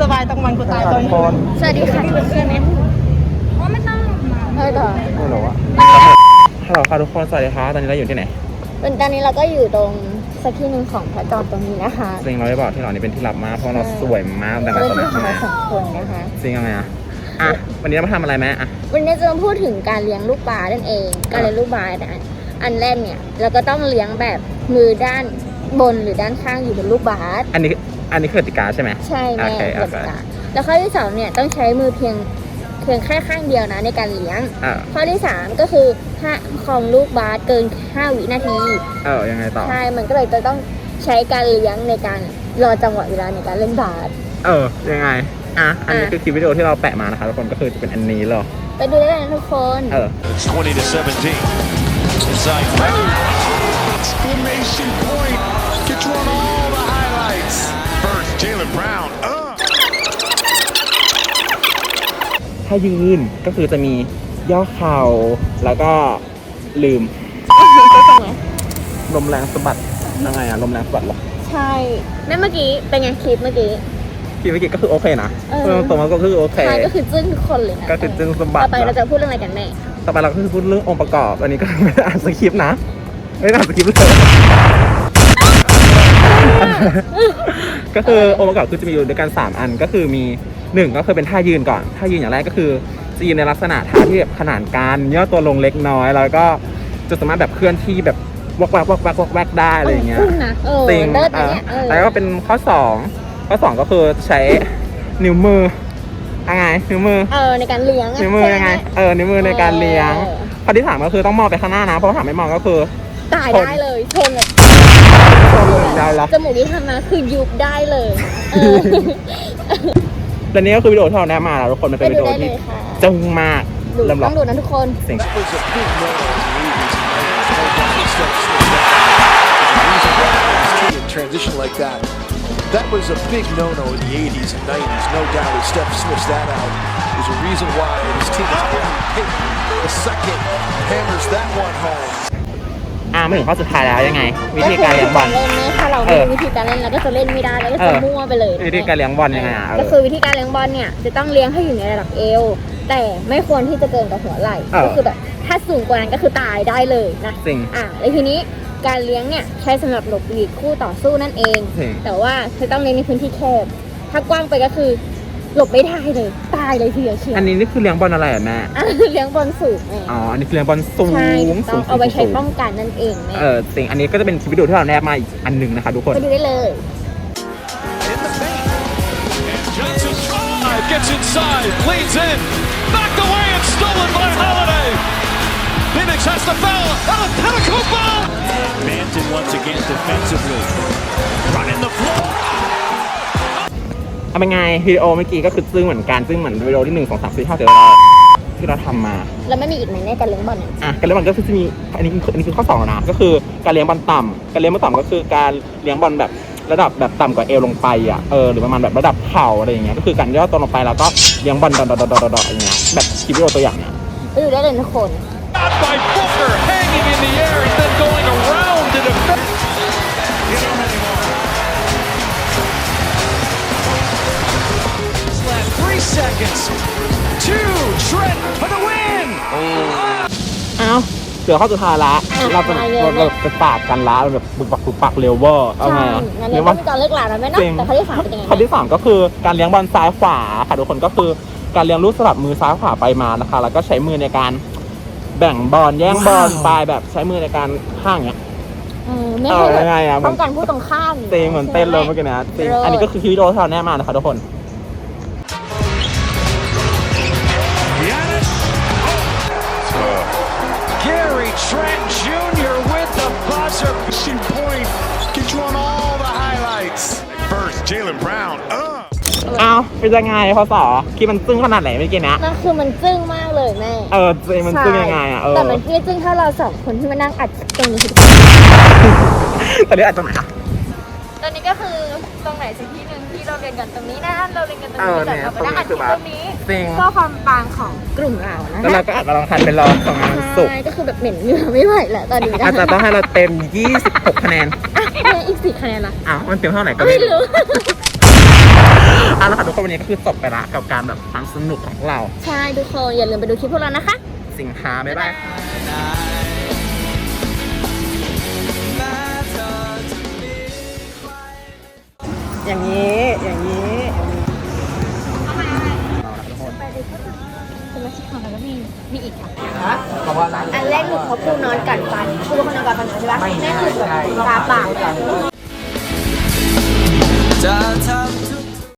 สบายตรงวันกูตายตรงคนสวัสดีค่ะเพื่อนๆไม่ต้องเออต่อไม่รู้อะฮัลโหลค่ะทุกคนสวัสดีครับตอนนี้เราอยู่ที่ไหนเป็นตอนนี้เราก็อยู่ตรงสักที่หนึ่งของพระจอมตรงนี้นะคะจริงเราได้บอกที่เรานี่เป็นที่ลับมากเพราะเราสวยมากแต่ละเป็นคนที่ของนะเราสองคนนะคะจริงยังไงอะอะวันนี้เรามาทำอะไรไหมอะวันนี้จะมาพูดถึงการเลี้ยงลูกปลานั่นเอง การเลี้ยงลูกปลาอันอันแรกเนี่ยเราก็ต้องเลี้ยงแบบมือด้านบนหรือด้านข้างอยู่บนลูกบาสอันนี้ อันนี้คือกติกาใช่ไหมใช่แม่โอเคโอเคกติกาแล้วข้อที่สองเนี่ยต้องใช้มือเพียงเพียงแค่ข้างเดียวนะในการเลี้ยง อะข้อที่สามก็คือถ้าของลูกบาสเกิน5วินาที เออยังไงต่อ ใช่ มันก็เลยจะต้องใช้การเลี้ยงในการรอจังหวะเวลาในการเล่นบาส เออ ยังไง อะ อันนี้อะ คือคลิปวิดีโอที่เราแปะมานะคะทุกคน ก็คือจะเป็นอันนี้เลยไปดูได้เลยนะทุกคน เออ It's 20 to 17. Inside. Exclamation point. Get you on all the highlights. First, Jalen Brown. Uh. ถ้ายืนก็คือจะมีย่อเข่าแล้วก็ลืม ลมแรงสะบัดยังไงอะลมแรงสะบัดเหรอใช่แม่เมื่อกี้เป็นไงคลิปเมื่อกี้คลิปเมื่อกี้ก็คือโอเคนะเออเออ ตรงนั้นก็คือโอเค ใช่ก็คือจึ้งทุกคนเลยนะก็คือจึ้งสะบัดต่อไปเราจะพูดเรื่องอะไรกันแม่ต่อไปเราก็คือพูดเรื่ององค์ประกอบ อันนี้ก็ไม่ได้อ่านสคริปต์นะ ไม่ได้อ่านสคริปต์เลย ก็คือองค์ประกอบคือจะมีอยู่ด้วยกันสามอันก็คือมีหนึ่งก็คือเป็นท่ายืนก่อนท่ายืนอย่างแรกก็คือจะยืนในลักษณะท่าที่แบบขนานกันย่อตัวลงเล็กน้อย แล้วก็จะสามารถแบบเคลื่อนที่แบบวักวักวักวักวักวักได้อะไรอย่างเงี้ยจึ้งนะเออจริงเลิศอันอะเนี้ยเออแล้วก็เป็นข้อสองข้อสองก็คือใช้นิ้วมือยังไงนิ้วมือเออในการเลี้ยงะนิ้วมือยังไงเออนิ้วมือในการเลี้ยงเออข้อที่สามก็คือต้องมองไปข้างหน้านะเพราะถ้าไม่มองก็คือตายได้เลยชนแบบชนเลย ได้ละจมูกที่ทำมาคือยุบได้เลยเออและนี่ก็คือวิดีโอที่เราแนบมาแล้วทุกคนมันไปเป็นวิดูดีโอได้เลที่ยค่ะจึ้งมากดูเริ่มหรต้อองดูนะทุกคนสิ่ง That was a big no in the 80s and 90s. No doubt Steph Smith that. There's a reason why this team in transition like that. That was a big no-no in the 80s and 90s. No doubt if Steph sniffs that out, there's a reason why this team is Gary Payton. The second hammers that one home. อ่ามาถึงข้อสุดท้ายแล้วยังไง วิธีการเลี้ยงบอล เล่นไหมถ้าเราเอไม่อรู้วิธีการเล่นเราก็จะเล่นไม่ได้เราก็เอจะอมั่วไปเลยวิธีการเลี้ยงบอลยังไงอะเอก็อ คือวิธีการเลี้ยงบอลเนี่ยจะต้องเลี้ยงให้อยู่ในระดับเอว แต่ไม่ควรที่จะเกินกับหัวไหล่เออ ก็คือแบบถ้าสูงกว่านั้นก็คือตายได้เลยนะจริงอะแล้วทีนี้การเลี้ยงเนี่ยใช้สำหรับหลบหลีกคู่ต่อสู้นั่นเอง จริง แต่ว่าจะต้องเลี้ยงในพื้นที่แคบ ถ้ากว้างไปก็คือ หลบไม่ได้เลย ตายเลยทีเดียวเชียวอันนี้นี่คือเลี้ยงบอลอะไรอะแม่ อะเลี้ยงบอลสูงไงอ๋อ อันนี้คือเลี้ยงบอลสูงใช่ถูกสูต้องงเอาไว้ใช้สูงป้องกันนั่นเองแม่เออจริงอันนี้ก็จะเป็นคลิปวิดีโอที่เราแนบมาอีกอันหนึ่งนะคะทุกคน ไปดูได้เลย In the paint. Johnson drive, gets inside, leads in, knocked away and stolen by Holiday. Phoenix has to foul. Oh, Petacupa! Manton once again defensively. Running the floor. เอาเป็นไงวิดีโอเมื่อกี้ก็คือซึ่งเหมือนกันซึ่งเหมือนวิดีโอที่หนึ่งสองสามสี่ห้าเจ็ดเราที่เราทำมา แล้วไม่มีอีกไหมในการเลี้ยงบอลเนี่ยอะการเลี้ยงบอลก็คือจะมีอันนี้อันนี้คือข้อสองแล้วนะก็คือการเลี้ยงบอลต่ำการเลี้ยงบอลต่ำก็คือการเลี้ยงบอลแบบระดับแบบต่ำกว่าเอวลงไปอะเออหรือประมาณแบบระดับเข่าอะไรอย่างเงี้ยก็คือการย่อตัวลงไปแล้วก็เลี้ยงบอลดอดดอดดอดดออย่างเงี้ยแบบคลิปวิดีโอตัวอย่างเนี้ยไปดูได้เลยทุกคน seconds. Two, Trent for the win. อ้าวเหลือข้อสุดท้ายละอะเราจะมาเลยเราเราจะปากกันละแบบปุกปักปุกปักเร็วเวอร์เอาใช่ไงอะงั้นเรีเลี้ยยกงว่ามีการเลิกหลานนะแม่เนาะจริงแต่ข้อที่สามเป็นยังไงข้อที่สามก็คือการเลี้ยงบอลซ้ายขวาค่ะทุกคนก็คือการเลี้ยงลูกสลับมือซ้ายขวาไปมานะคะ แล้วก็ใช้มือในการแบ่งบอลแย่งบอลไปแบบใช้มือในการข้างเนี้ย เออไม่เอให้อแบบยังไงอะป้องกันผู้ตรงข้ามเต็งเหมือนเต้นเลยเมื่อกี้นะจริงอันนี้ก็คือคลิปวิดีโอที่เราแนบมานะคะทุกคน Jalen Brown. Uh. อ้าวเป็นยังไงพอสอคลิปมันซึ้งขนาดไหนเมื่อกี้นะนั่นคือมันจึ้งมากเลยแม่เออจริงมันซึ้งยังไงอะเออแต่มันไม่จึ้งถ้าเราสองคนที่มานั่งอัดตรงนี้ ตอนนี้อาจจะไหนอะ ตอนนี้ก็คือตรงไหนสักที่หนึ่งที่เราเรียนกันตรงนี้นะเราเรียนกันตรงเอนี้อแต่เนี่ยเราไปนั่งอัดตรงนี้คือแบบที่ตรงนี้จริง ก็ความบางของกลุ่มเรานะแล้วเราก็อาจจะลองทันไปลองของงานวันศุกร์ใช่ก็คือแบบเหม็นเหงื่อไม่ไหวแล้วตอนนี้นะอาจจะต้องให้เราเต็ม 26 คะแนนอะแม่อีกสี่คะแนนละอ้าวมันเต็มเท่าไหร่ก็ไม่ไม่รู้รู้อะเอาละค่ะทุกคนวันนี้ก็คือจบไปละกับการแบบฟังสนุกของพวกเรา ใช่ทุกคนอย่าลืมไปดูคลิปพวกเรานะคะ สินค้าบ๊ายบาย อย่างนี้ อย่างนี้เป็นราชิกของเราแล้วมีมีอีกค่ะเพราะว่าร้านอันแรกหนูเขาพูนอนกัดฟันปูเป็นคนนอนกัดฟันใช่ไหม่นั่นคือแบบตาปล่าจะทำ